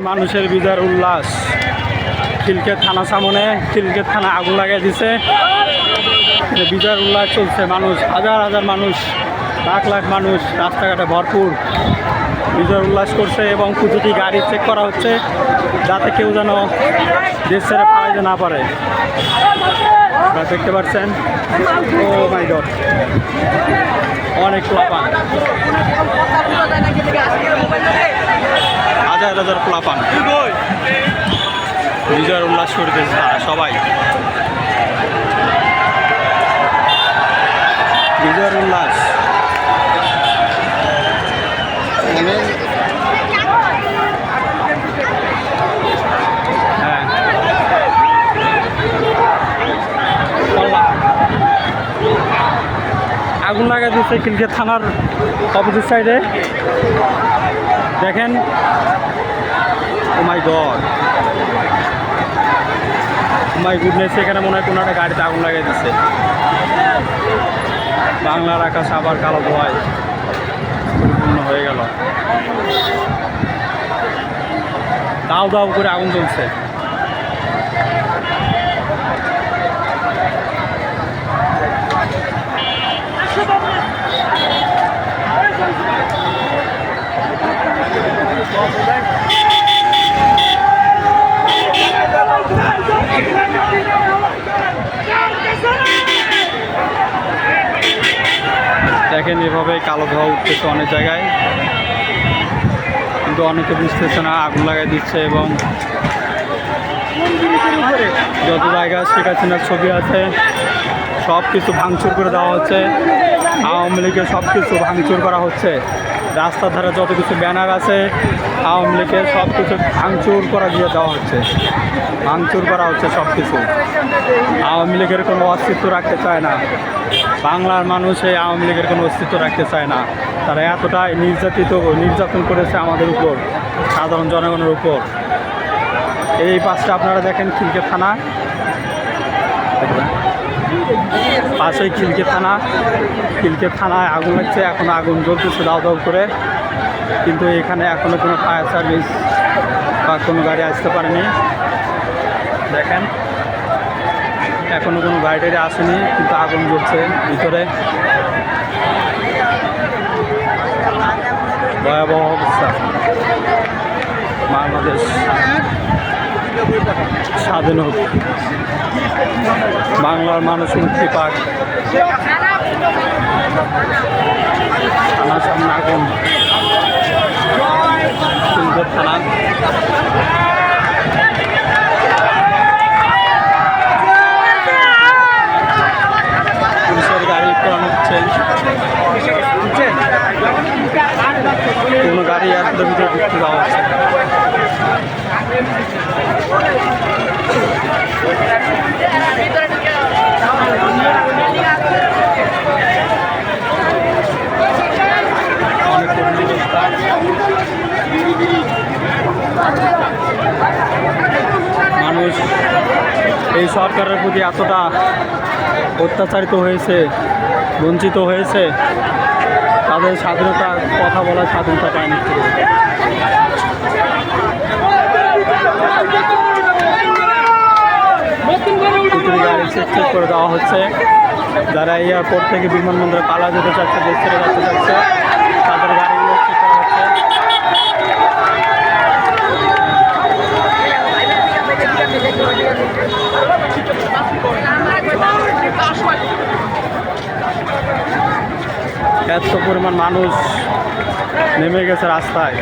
মানুষের বিজার উল্লাস। খিলকের থানা সামনে খিলকের থানা আগুন লাগিয়ে দিছে। বিজার উল্লাস চলছে, মানুষ, হাজার হাজার মানুষ, লাখ লাখ মানুষ, রাস্তাঘাটে ভরপুর। বিজয় উল্লাস করছে এবং প্রতিটি গাড়ি চেক করা হচ্ছে, যাতে কেউ যেন দেশ ছেড়ে পালাইতে না পারে। আপনারা দেখতে পাচ্ছেন? Oh my god. অনেক প্লাপান হাজার হাজার প্লাপান। বিজয়ের উল্লাস করতেছে তারা সবাই। বিজয়ের উল্লাস। হ্যাঁ। আগুন লাগা দিচ্ছে কিলকে থানার অপোজিট সাইডে দেখেন? ও মাই গড মাই গুডনেস এখানে মনে হয় কোনো একটা গাড়িতে আগুন লাগিয়ে দিচ্ছে বাংলার আকাশ আবার কালো ধোয়ায় পরিপূর্ণ হয়ে গেল। দাও দাও করে আগুন জ্বলছে দেখেন এভাবে কালো ধোয়া উঠতেছে অনেক জায়গায়। কিন্তু অনেকে বুঝতেছে না, আগুন লাগাই দিচ্ছে এবং যত জায়গা শেখ হাসিনার ছবি আছে সব কিছু ভাঙচুর করে দেওয়া হচ্ছে। আওয়ামী লীগের সব কিছু ভাঙচুর করা হচ্ছে। রাস্তার ধারে যত কিছু ব্যানার আছে, আওয়ামী লীগের সব কিছু ভাঙচুর করা দিয়ে দেওয়া হচ্ছে। ভাঙচুর করা হচ্ছে সব কিছু। আওয়ামী লীগের কোনো অস্তিত্ব রাখতে চায় না। বাংলার মানুষ এই আওয়ামী লীগের কোনো অস্তিত্ব রাখতে চায় না। তারা এতটাই নির্যাতিত, নির্যাতন করেছে আমাদের উপর, সাধারণ জনগণের উপর। এই পাশটা আপনারা দেখেন খিলকে থানা। পাশেই খিলকে থানা। খিলকে থানায় আগুন লাগছে, এখন আগুন জ্বলতেছে দাও দাও করে। কিন্তু এখানে এখনও কোনো ফায়ার সার্ভিস বা কোনো গাড়ি আসতে পারেনি। দেখেন, এখনও কোনো গাড়ি টাড়ি আসেনি, কিন্তু আগুন জ্বলছে ভিতরে। ভয়াবহ অবস্থা। বাংলাদেশ। স্বাধীন হোক। বাংলার মানুষ মুক্তি পাক। সুন্দর থানা। গাড়ি করানো হচ্ছে। কোনো গাড়ি একদম ঢুকতে দেওয়া হচ্ছে না। অনেক কঠিন অবস্থা। মানুষ এই সরকারের প্রতি এতটা অত্যাচারিত হয়েছে, বঞ্চিত হয়েছে, তাদের স্বাধীনতা কথা বলার স্বাধীনতা পায়নি। চেক চেক করে দেওয়া হচ্ছে। যারা এয়ারপোর্ট থেকে বিমানবন্দরে পালা যেতে চাচ্ছে, দেশ ছেড়ে যেতে চাচ্ছে তাদের গাড়িগুলো চেক করা হচ্ছে। এত পরিমাণ মানুষ নেমে গেছে রাস্তায়।